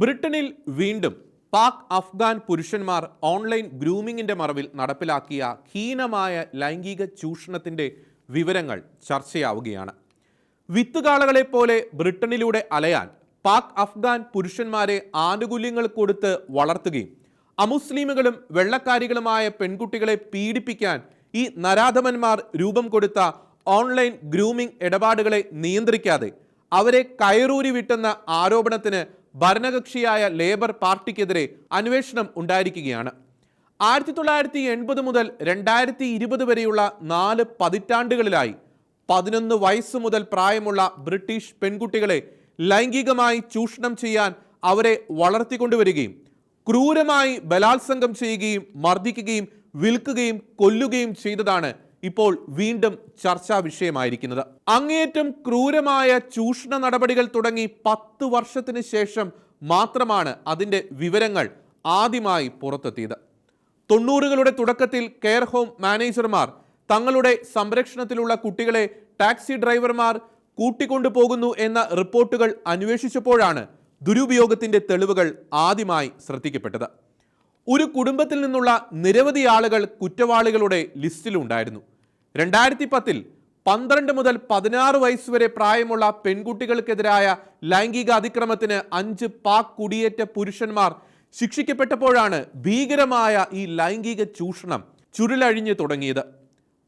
ബ്രിട്ടനിൽ വീണ്ടും പാക് അഫ്ഗാൻ പുരുഷന്മാർ ഓൺലൈൻ ഗ്രൂമിങ്ങിന്റെ മറവിൽ നടപ്പിലാക്കിയ ഹീനമായ ലൈംഗിക ചൂഷണത്തിന്റെ വിവരങ്ങൾ ചർച്ചയാവുകയാണ്. വിത്തുകാളകളെ പോലെ ബ്രിട്ടനിലൂടെ അലയാൻ പാക് അഫ്ഗാൻ പുരുഷന്മാരെ ആനുകൂല്യങ്ങൾ കൊടുത്ത് വളർത്തുകയും അമുസ്ലിമുകളും വെള്ളക്കാരികളുമായ പെൺകുട്ടികളെ പീഡിപ്പിക്കാൻ ഈ നരാധമന്മാർ രൂപം കൊടുത്ത ഓൺലൈൻ ഗ്രൂമിംഗ് ഇടപാടുകളെ നിയന്ത്രിക്കാതെ അവരെ കയറൂരി വിട്ടെന്ന ആരോപണത്തിന് ഭരണകക്ഷിയായ ലേബർ പാർട്ടിക്കെതിരെ അന്വേഷണം ഉണ്ടായിരിക്കുകയാണ്. ആയിരത്തി തൊള്ളായിരത്തി എൺപത് മുതൽ രണ്ടായിരത്തി ഇരുപത് വരെയുള്ള നാല് പതിറ്റാണ്ടുകളിലായി പതിനൊന്ന് വയസ്സ് മുതൽ പ്രായമുള്ള ബ്രിട്ടീഷ് പെൺകുട്ടികളെ ലൈംഗികമായി ചൂഷണം ചെയ്യാൻ അവരെ വളർത്തിക്കൊണ്ടുവരികയും ക്രൂരമായി ബലാത്സംഗം ചെയ്യുകയും മർദ്ദിക്കുകയും വിൽക്കുകയും കൊല്ലുകയും ചെയ്തതാണ് ഇപ്പോൾ വീണ്ടും ചർച്ചാ വിഷയമായിരിക്കുന്നത്. അങ്ങേയറ്റം ക്രൂരമായ ചൂഷണ നടപടികൾ തുടങ്ങി പത്ത് വർഷത്തിന് ശേഷം മാത്രമാണ് അതിന്റെ വിവരങ്ങൾ ആദ്യമായി പുറത്തെത്തിയത്. തൊണ്ണൂറുകളുടെ തുടക്കത്തിൽ കെയർ ഹോം മാനേജർമാർ തങ്ങളുടെ സംരക്ഷണത്തിലുള്ള കുട്ടികളെ ടാക്സി ഡ്രൈവർമാർ കൂട്ടിക്കൊണ്ടു പോകുന്നു എന്ന റിപ്പോർട്ടുകൾ അന്വേഷിച്ചപ്പോഴാണ് ദുരുപയോഗത്തിന്റെ തെളിവുകൾ ആദ്യമായി ശ്രദ്ധിക്കപ്പെട്ടത്. ഒരു കുടുംബത്തിൽ നിന്നുള്ള നിരവധി ആളുകൾ കുറ്റവാളികളുടെ ലിസ്റ്റിലുണ്ടായിരുന്നു രണ്ടായിരത്തി പത്തിൽ പന്ത്രണ്ട് മുതൽ പതിനാറ് വയസ്സ് വരെ പ്രായമുള്ള പെൺകുട്ടികൾക്കെതിരായ ലൈംഗിക അതിക്രമത്തിന് അഞ്ച് പാക് കുടിയേറ്റ പുരുഷന്മാർ ശിക്ഷിക്കപ്പെട്ടപ്പോഴാണ് ഭീകരമായ ഈ ലൈംഗിക ചൂഷണം ചുരുളഴിഞ്ഞു തുടങ്ങിയത്.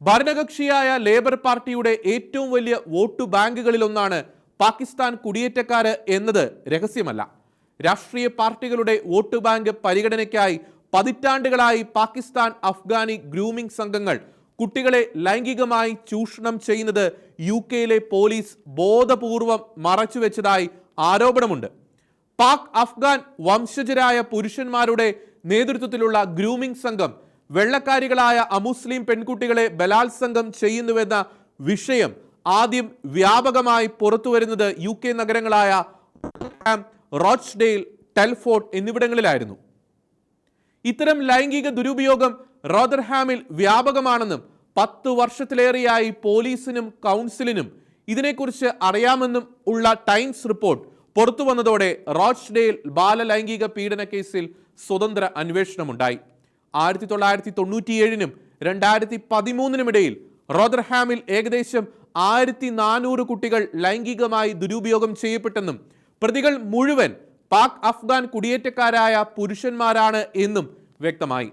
ഭരണകക്ഷിയായ ലേബർ പാർട്ടിയുടെ ഏറ്റവും വലിയ വോട്ട് ബാങ്കുകളിലൊന്നാണ് പാകിസ്ഥാൻ കുടിയേറ്റക്കാര് എന്നത് രഹസ്യമല്ല. രാഷ്ട്രീയ പാർട്ടികളുടെ വോട്ട് ബാങ്ക് പരിഗണനയ്ക്കായി പതിറ്റാണ്ടുകളായി പാകിസ്ഥാൻ അഫ്ഗാനി ഗ്രൂമിംഗ് സംഘങ്ങൾ കുട്ടികളെ ലൈംഗികമായി ചൂഷണം ചെയ്യുന്നത് യു കെയിലെ പോലീസ് ബോധപൂർവം മറച്ചുവെച്ചതായി ആരോപണമുണ്ട്. പാക് അഫ്ഗാൻ വംശജരായ പുരുഷന്മാരുടെ നേതൃത്വത്തിലുള്ള ഗ്രൂമിംഗ് സംഘം വെള്ളക്കാരികളായ അമുസ്ലിം പെൺകുട്ടികളെ ബലാത്സംഗം ചെയ്യുന്നുവെന്ന വിഷയം ആദ്യം വ്യാപകമായി പുറത്തുവരുന്നത് യു കെ നഗരങ്ങളായ റോച്ച്ഡെയിൽ ടെൽഫോർഡ് എന്നിവിടങ്ങളിലായിരുന്നു. ഇത്തരം ലൈംഗിക ദുരുപയോഗം റോദർഹാമിൽ വ്യാപകമാണെന്നും പത്ത് വർഷത്തിലേറെയായി പോലീസിനും കൗൺസിലിനും ഇതിനെക്കുറിച്ച് അറിയാമെന്നും ഉള്ള ടൈംസ് റിപ്പോർട്ട് പുറത്തു വന്നതോടെ റോച്ച്ഡെയിൽ ബാലലൈംഗിക പീഡന കേസിൽ സ്വതന്ത്ര അന്വേഷണമുണ്ടായി. ആയിരത്തി തൊള്ളായിരത്തി തൊണ്ണൂറ്റിയേഴിനും രണ്ടായിരത്തി പതിമൂന്നിനുമിടയിൽ റോദർഹാമിൽ ഏകദേശം ആയിരത്തി നാനൂറ് കുട്ടികൾ ലൈംഗികമായി ദുരുപയോഗം ചെയ്യപ്പെട്ടെന്നും പ്രതികൾ മുഴുവൻ പാക് അഫ്ഗാൻ കുടിയേറ്റക്കാരായ പുരുഷന്മാരാണ് എന്നും വ്യക്തമായി.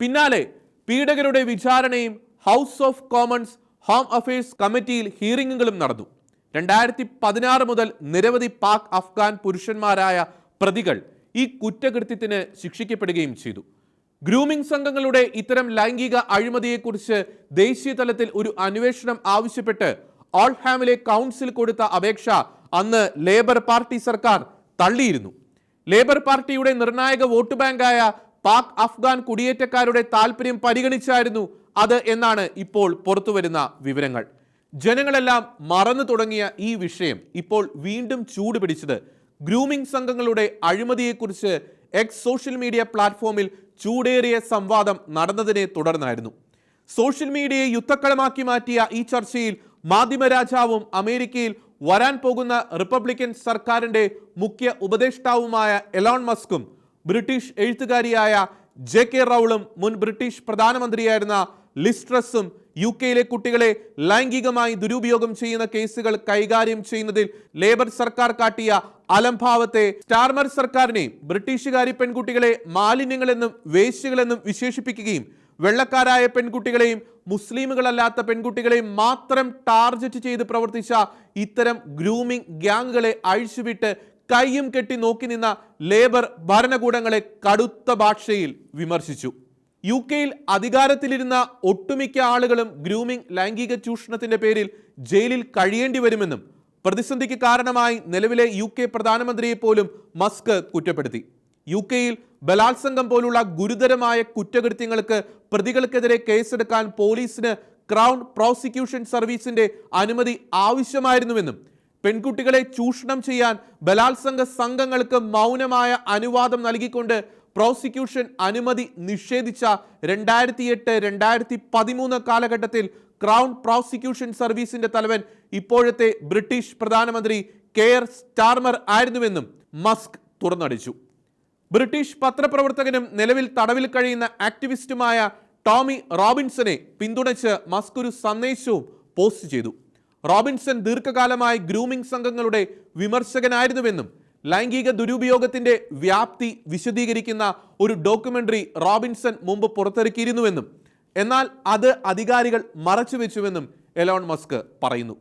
പിന്നാലെ പീഡകരുടെ വിചാരണയും House of Commons Home Affairs കമ്മിറ്റിയിൽ ഹിയറിംഗുകളും നടന്നു. രണ്ടായിരത്തി പതിനാറ് മുതൽ നിരവധി പാക് അഫ്ഗാൻ പുരുഷന്മാരായ പ്രതികൾ ഈ കുറ്റകൃത്യത്തിന് ശിക്ഷിക്കപ്പെടുകയും ചെയ്തു. ഗ്രൂമിംഗ് സംഘങ്ങളുടെ ഇത്തരം ലൈംഗിക അഴിമതിയെക്കുറിച്ച് ദേശീയ തലത്തിൽ ഒരു അന്വേഷണം ആവശ്യപ്പെട്ട് ഓൾഹാമിലെ കൗൺസിൽ കൊടുത്ത അപേക്ഷ അന്ന് ലേബർ പാർട്ടി സർക്കാർ തള്ളിയിരുന്നു. ലേബർ പാർട്ടിയുടെ നിർണായക വോട്ട് ബാങ്കായ പാക് അഫ്ഗാൻ കുടിയേറ്റക്കാരുടെ താല്പര്യം പരിഗണിച്ചായിരുന്നു അത് എന്നാണ് ഇപ്പോൾ പുറത്തുവരുന്ന വിവരങ്ങൾ. ജനങ്ങളെല്ലാം മറന്നു തുടങ്ങിയ ഈ വിഷയം ഇപ്പോൾ വീണ്ടും ചൂടുപിടിച്ചത് ഗ്രൂമിംഗ് സംഘങ്ങളുടെ അഴിമതിയെക്കുറിച്ച് എക്സ് സോഷ്യൽ മീഡിയ പ്ലാറ്റ്ഫോമിൽ ചൂടേറിയ സംവാദം നടന്നതിനെ തുടർന്നായിരുന്നു. സോഷ്യൽ മീഡിയയെ യുദ്ധക്കളമാക്കി മാറ്റിയ ഈ ചർച്ചയിൽ മാധ്യമരാജാവും അമേരിക്കയിൽ വരാൻ പോകുന്ന റിപ്പബ്ലിക്കൻ സർക്കാരിന്റെ മുഖ്യ ഉപദേഷ്ടാവുമായ എലോൺ മസ്കും ബ്രിട്ടീഷ് എഴുത്തുകാരിയായ ജെ കെ റൗളും മുൻ ബ്രിട്ടീഷ് പ്രധാനമന്ത്രിയായിരുന്ന ലിസ്ട്രസും യു കെയിലെ കുട്ടികളെ ലൈംഗികമായി ദുരുപയോഗം ചെയ്യുന്ന കേസുകൾ കൈകാര്യം ചെയ്യുന്നതിൽ ലേബർ സർക്കാർ കാട്ടിയ അലംഭാവത്തെ സ്റ്റാർമർ സർക്കാരിനെയും ബ്രിട്ടീഷുകാരി പെൺകുട്ടികളെ മാലിന്യങ്ങളെന്നും വേശ്യകളെന്നും വിശേഷിപ്പിക്കുകയും വെള്ളക്കാരായ പെൺകുട്ടികളെയും മുസ്ലിമുകളല്ലാത്ത പെൺകുട്ടികളെ മാത്രം ടാർഗറ്റ് ചെയ്ത് പ്രവർത്തിച്ച ഇത്തരം ഗ്രൂമിംഗ് ഗ്യാങ്ങുകളെ അഴിച്ചുവിട്ട് കൈയും കെട്ടി നോക്കി നിന്ന ലേബർ ഭരണകൂടങ്ങളെ കടുത്ത ഭാഷയിൽ വിമർശിച്ചു. യു കെയിൽ അധികാരത്തിലിരുന്ന ഒട്ടുമിക്ക ആളുകളും ഗ്രൂമിംഗ് ലൈംഗിക ചൂഷണത്തിന്റെ പേരിൽ ജയിലിൽ കഴിയേണ്ടി വരുമെന്നും പ്രതിസന്ധിക്ക് കാരണമായി നിലവിലെ യു കെ പ്രധാനമന്ത്രിയെ പോലും മസ്ക് കുറ്റപ്പെടുത്തി. യു കെയിൽ ബലാത്സംഗം പോലുള്ള ഗുരുതരമായ കുറ്റകൃത്യങ്ങൾക്ക് പ്രതികൾക്കെതിരെ കേസെടുക്കാൻ പോലീസിന് ക്രൗൺ പ്രോസിക്യൂഷൻ സർവീസിന്റെ അനുമതി ആവശ്യമായിരുന്നുവെന്നും പെൺകുട്ടികളെ ചൂഷണം ചെയ്യാൻ ബലാത്സംഗ സംഘങ്ങൾക്ക് മൗനമായ അനുവാദം നൽകിക്കൊണ്ട് പ്രോസിക്യൂഷൻ അനുമതി നിഷേധിച്ച രണ്ടായിരത്തി എട്ട് രണ്ടായിരത്തി പതിമൂന്ന് കാലഘട്ടത്തിൽ ക്രൗൺ പ്രോസിക്യൂഷൻ സർവീസിന്റെ തലവൻ ഇപ്പോഴത്തെ ബ്രിട്ടീഷ് പ്രധാനമന്ത്രി കെയർ സ്റ്റാർമർ ആയിരുന്നുവെന്നും മസ്ക് തുറന്നടിച്ചു. ബ്രിട്ടീഷ് പത്രപ്രവർത്തകനും നിലവിൽ തടവിൽ കഴിയുന്ന ആക്ടിവിസ്റ്റുമായ ടോമി റോബിൻസനെ പിന്തുണച്ച് മസ്ക് ഒരു സന്ദേശവും പോസ്റ്റ് ചെയ്തു. റോബിൻസൺ ദീർഘകാലമായി ഗ്രൂമിംഗ് സംഘങ്ങളുടെ വിമർശകനായിരുന്നുവെന്നും ലൈംഗിക ദുരുപയോഗത്തിന്റെ വ്യാപ്തി വിശദീകരിക്കുന്ന ഒരു ഡോക്യുമെന്ററി റോബിൻസൺ മുമ്പ് പുറത്തിറക്കിയിരുന്നുവെന്നും എന്നാൽ അത് അധികാരികൾ മറച്ചുവെച്ചുവെന്നും എലോൺ മസ്ക് പറയുന്നു.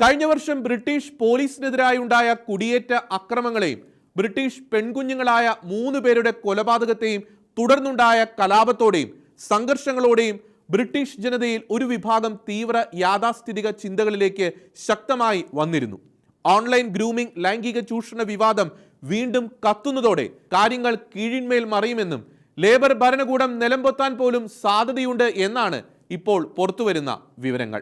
കഴിഞ്ഞ വർഷം ബ്രിട്ടീഷ് പോലീസിനെതിരായി ഉണ്ടായ കുടിയേറ്റ അക്രമങ്ങളെയും ബ്രിട്ടീഷ് പെൺകുഞ്ഞുങ്ങളായ മൂന്ന് പേരുടെ കൊലപാതകത്തെയും തുടർന്നുണ്ടായ കലാപത്തോടെയും സംഘർഷങ്ങളോടെയും ബ്രിട്ടീഷ് ജനതയിൽ ഒരു വിഭാഗം തീവ്ര യാഥാസ്ഥിതിക ചിന്തകളിലേക്ക് ശക്തമായി വന്നിരുന്നു. ഓൺലൈൻ ഗ്രൂമിംഗ് ലൈംഗിക ചൂഷണ വിവാദം വീണ്ടും കത്തുന്നതോടെ കാര്യങ്ങൾ കീഴിന്മേൽ മറിയുമെന്നും ലേബർ ഭരണകൂടം നിലംപൊത്താൻ പോലും സാധ്യതയുണ്ട് എന്നാണ് ഇപ്പോൾ പുറത്തുവരുന്ന വിവരങ്ങൾ.